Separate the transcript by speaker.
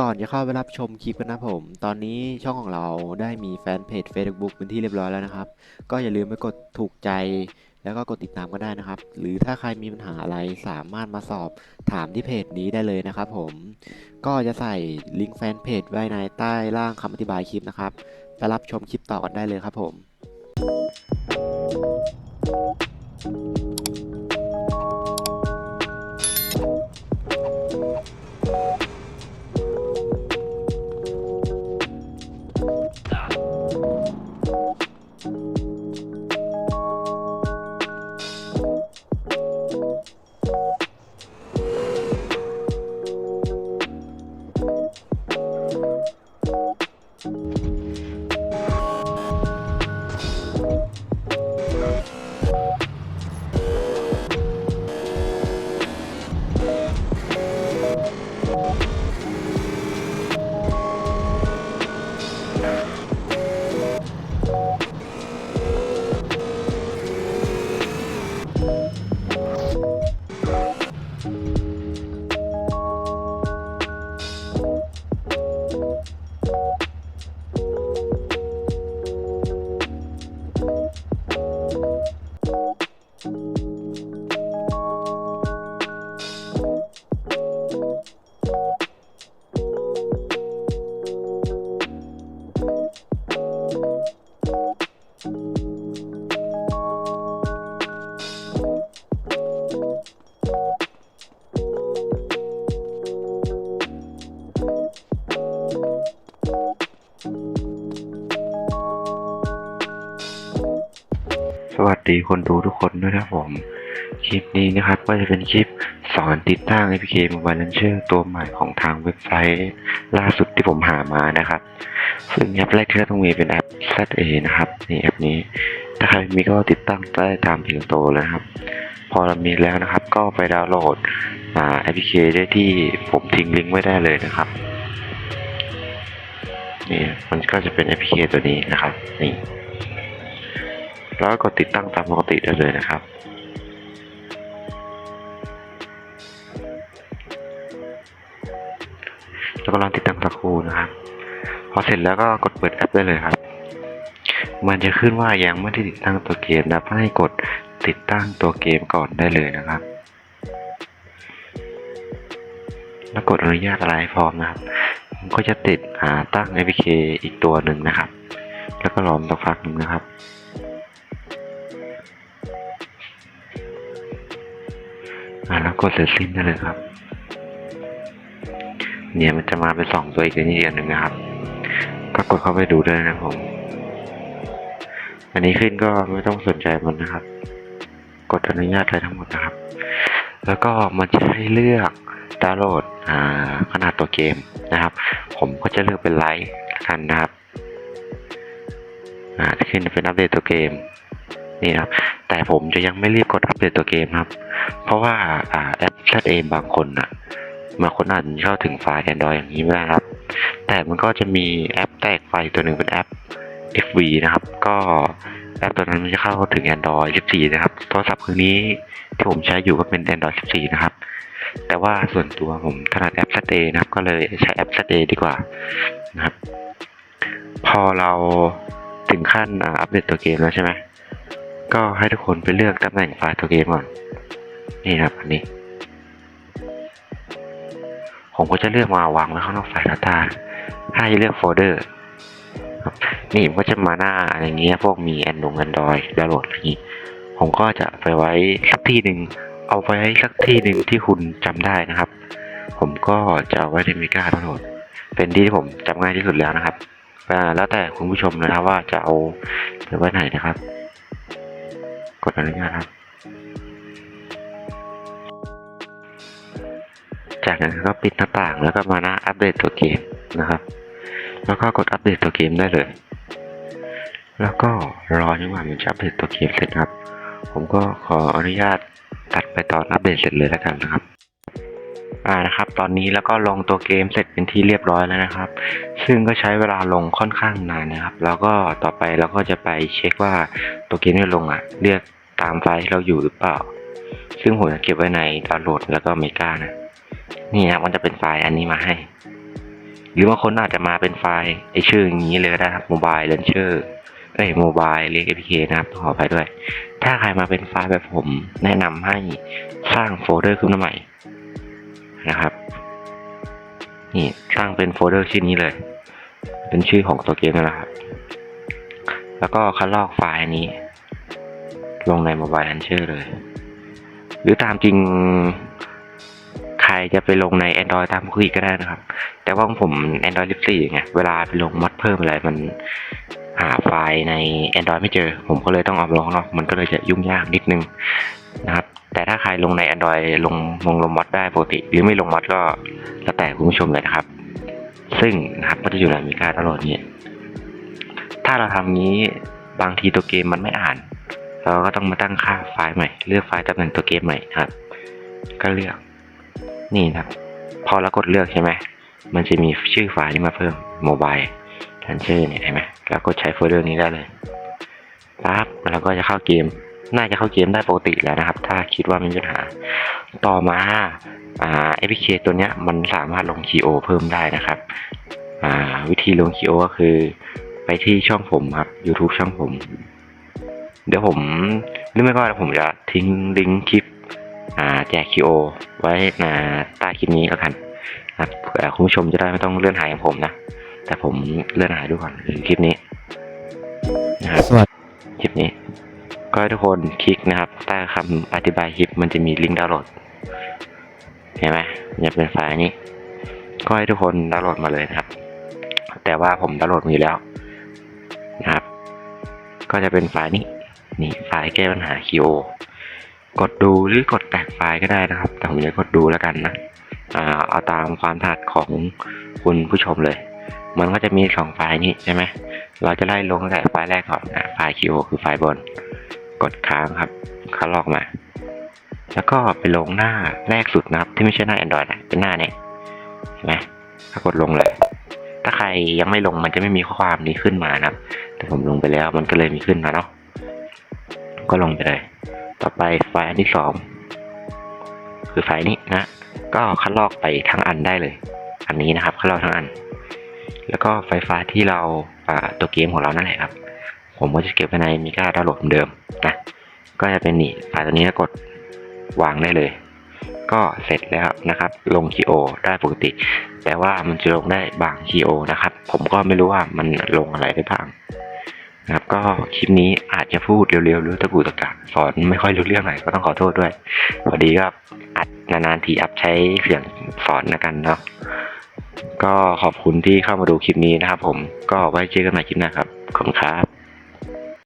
Speaker 1: ก่อนจะเข้าไปรับชมคลิปกันนะผม ตอนนี้ช่องของเราได้มีแฟนเพจ Facebook เป็นที่เรียบร้อยแล้วนะครับ ก็อย่าลืมไปกดถูกใจ แล้วก็กดติดตามก็ได้นะครับ หรือถ้าใครมีปัญหาอะไรสามารถมาสอบถามที่เพจนี้ได้เลยนะครับผม ก็จะใส่ลิงก์แฟนเพจไว้ในใต้ล่างคำอธิบายคลิปนะครับ ไปรับชมคลิปต่อกันได้เลยครับผม
Speaker 2: Thank you. ดีคนดูทุกคนด้วยนะครับผม คลิปนี้นะครับก็จะเป็นคลิปสอนติดตั้ง APK Mobile Launcher ตัวใหม่ของทางเว็บไซต์ ล่าสุดที่ผมหามานะครับ ซึ่งแอปแรกที่เราต้องมีเป็นแอป ZA นะครับนี่แอปนี้ ถ้าใครมีก็ติดตั้งได้ตามเพียงโตเลยนะครับ พอเรามีแล้วนะครับ ก็ไปดาวน์โหลดแอ่า APK ได้ที่ผมทิ้งลิงก์ไว้ได้เลยนะครับนี่มันก็จะเป็น APK ตัวนี้นะครับนี่ แล้วก็กดติดตั้งตามปกติได้เลยนะครับ แล้วก็ลองติดตั้งสักครู่นะครับ พอเสร็จแล้วก็กดเปิดแอปได้เลยครับ มันจะขึ้นว่ายังไม่ได้ติดตั้งตัวเกมนะให้กดติดตั้งตัวเกมก่อนได้เลยนะครับ แล้วกดอนุญาตอะไรพร้อมนะครับก็จะติดอ่าตั้ง APK อีกตัวหนึ่งนะครับ แล้วก็รอสักพักหนึ่งนะครับ อ่าแล้วกดเสร็จสิ้นได้เลยครับ เนี่ยมันจะมาเป็นสองตัวอีกนิดเดียวหนึ่งนะครับ ก็กดเข้าไปดูได้นะผม อันนี้ขึ้นก็ไม่ต้องสนใจมันนะครับ กดอนุญาตอะไรทั้งหมดนะครับ แล้วก็มันจะให้เลือกดาวน์โหลดอ่าขนาดตัวเกมนะครับ ผมก็จะเลือกเป็นไลท์กันนะครับอ่าที่ขึ้นเป็นอัปเดตตัวเกมนี่ครับแต่ผมจะยังไม่รีบกดอัปเดตตัวเกมครับ เพราะว่าแอ่าแอป ZA บางคนอะบางคนอาจจะเข้าถึงไฟล์ Android อย่างนี้ไม่ได้ครับ แต่มันก็จะมีแอปแตกไฟตัวหนึ่งเป็นแอป FV นะครับ ก็แอปตัวนั้นมันจะเข้าถึง Android 14 นะครับ โทรศัพท์เครื่องนี้ที่ผมใช้อยู่ก็เป็น Android 14 นะครับ แต่ว่าส่วนตัวผมถนัดแอป ZA นะครับ ก็เลยใช้แอป ZA ดีกว่านะครับ พอเราถึงขั้นอัปเดตตัวเกมแล้วใช่ไหม ก็ให้ทุกคนไปเลือกตำแหน่งไฟล์ตัวเกมก่อน นี่ครับ อันนี้ ผมก็จะเลือกมาวางไว้ข้างนอกไฟล์ Data ให้เลือกโฟลเดอร์นี่มันก็จะมาหน้าอะไรเงี้ยพวกมีแอนดงแอนดรอยดาวน์โหลดอะไรอย่างงี้ ผมก็จะไปไว้สักที่หนึ่งเอาไว้สักที่หนึ่งที่คุณจำได้นะครับ ผมก็จะไว้ในมิก้าดาวน์โหลดเป็นที่ที่ผมจำง่ายที่สุดแล้วนะครับอ่แล้วแต่คุณผู้ชมนะครับว่าจะเอาไปไว้ไหนนะครับ กดอนุญาตครับ จากนั้นก็ปิดหน้าต่างแล้วก็มาหน้าอัปเดตตัวเกมนะครับ แล้วก็กดอัปเดตตัวเกมได้เลย แล้วก็รอจนกว่ามันจะอัปเดตตัวเกมเสร็จครับ ผมก็ขออนุญาตตัดไปตอนอัปเดตเสร็จเลยแล้วกันนะครับอ่านะครับ ตอนนี้แล้วก็ลงตัวเกมเสร็จเป็นที่เรียบร้อยแล้วนะครับ ซึ่งก็ใช้เวลาลงค่อนข้างนานนะครับ แล้วก็ต่อไปเราก็จะไปเช็คว่าตัวเกมที่ลงอะ เรียกตามไฟล์ที่เราอยู่หรือเปล่า ซึ่งผมจะเก็บไว้ในดาวน์โหลดแล้วก็เมกานะ นี่นะมันจะเป็นไฟล์อันนี้มาให้ หรือบางคนอาจจะมาเป็นไฟล์ไอชื่ออย่างนี้เลยก็ได้ครับ mobile launcher เอ้ย mobile เรียก APK นะครับขอไปด้วย ถ้าใครมาเป็นไฟล์แบบผม แนะนำให้สร้างโฟลเดอร์ขึ้นมาใหม่นะครับ นี่สร้างเป็นโฟลเดอร์ชื่อนี้เลย เป็นชื่อของตัวเกมนั่นแหละครับ แล้วก็คัดลอกไฟล์นี้ ลงใน Mobile Launcher เลย หรือตามจริง ใครจะไปลงใน Android ตามปกติก็ได้นะครับ แต่ว่าของผม Android 14ไงเวลาไปลงมอดเพิ่มอะไรมันหาไฟล์ใน Android ไม่เจอ ผมก็เลยต้องเอาลงข้างนอกมันก็เลยจะยุ่งยากนิดนึงนะครับแต่ถ้าใครลงใน Android ลงลงลงมอดได้ปกติ หรือไม่ลงมอดก็แล้วแต่คุณผู้ชมเลยนะครับ ซึ่งนะครับก็จะอยู่ในมีการดาวน์โหลดนี้ถ้าเราทำนี้บางทีตัวเกมมันไม่อ่าน เราก็ต้องมาตั้งค่าไฟล์ใหม่ เลือกไฟล์ตำแหน่งตัวเกมใหม่ครับ ก็เลือก นี่ครับ พอเรากดเลือกใช่ไหมมันจะมีชื่อไฟล์นี้มาเพิ่ม mobile launcher เนี่ยเห็นไหมแล้วกดใช้โฟลเดอร์นี้ได้เลยปั๊บแล้วก็จะเข้าเกม น่าจะเข้าเกมได้ปกติแล้วนะครับ ถ้าคิดว่าไม่มีปัญหา ต่อมาอ่า APK ตัวเนี้ยมันสามารถลง KO เพิ่มได้นะครับอ่าวิธีลง KO ก็คือ ไปที่ช่องผมครับ YouTube ช่องผม เดี๋ยวผมหรือไม่ก็ผมจะทิ้งลิงก์คลิป แจก QO ไว้อ่าใต้คลิปนี้แล้วกันนะครับเผื่อคุณผู้ชมจะได้ไม่ต้องเลื่อนหายอย่างผมนะ แต่ผมเลื่อนหายดูก่อนคือคลิปนี้นะครับ
Speaker 1: สวัสดี
Speaker 2: คลิปนี้ ก็ให้ทุกคนคลิกนะครับใต้คำอธิบายคลิปมันจะมีลิงก์ดาวน์โหลดเห็นไหมจะเป็นไฟล์นี้ ก็ให้ทุกคนดาวน์โหลดมาเลยนะครับ แต่ว่าผมดาวน์โหลดมาอยู่แล้วนะครับ ก็จะเป็นไฟล์นี้ นี่ไฟล์แก้ปัญหา QO กดดูหรือกดแตกไฟล์ก็ได้นะครับ แต่ผมจะกดดูแล้วกันนะเอาตามความถนัดของคุณผู้ชมเลย มันก็จะมีสองไฟล์นี้ใช่ไหมเราจะไล่ลงตั้งแต่ไฟล์แรกก่อนนะไฟล์ QO คือไฟล์บน กดค้างครับค้างลอกมา แล้วก็ไปลงหน้าแรกสุดนะครับ ที่ไม่ใช่หน้า Android นะเป็นหน้าเนี่ยเห็นไหมถ้ากดลงเลย ถ้าใครยังไม่ลงมันจะไม่มีข้อความนี้ขึ้นมานะครับ แต่ผมลงไปแล้วมันก็เลยมีขึ้นมาเนาะก็ลงไปเลย ต่อไปไฟล์อันที่สองคือไฟล์นี้นะ ก็คัดลอกไปทั้งอันได้เลย อันนี้นะครับคัดลอกทั้งอัน แล้วก็ไฟฟล์ที่เราตัวเกมของเรานั่นแหละครับ ผมก็จะเก็บไว้ในมิก้าดาวน์โหลดเหมือนเดิมนะก็จะเป็นนี่ไฟล์ตัวนี้กดวางได้เลย ก็เสร็จแล้วนะครับ ลง KO ได้ปกติ แต่ว่ามันจะลงได้บาง KO นะครับ ผมก็ไม่รู้ว่ามันลงอะไรได้บ้าง นะครับก็คลิปนี้อาจจะพูดเร็วๆหรือตะกูตะกะสอนไม่ค่อยรู้เรื่องหน่อยก็ต้องขอโทษด้วย พอดีก็อัดนานๆทีอัพใช้เสียงสอนนะกันเนาะก็ขอบคุณที่เข้ามาดูคลิปนี้นะครับผมก็ไว้เจอกันใหม่คลิปหน้าครับขอบคุณครับ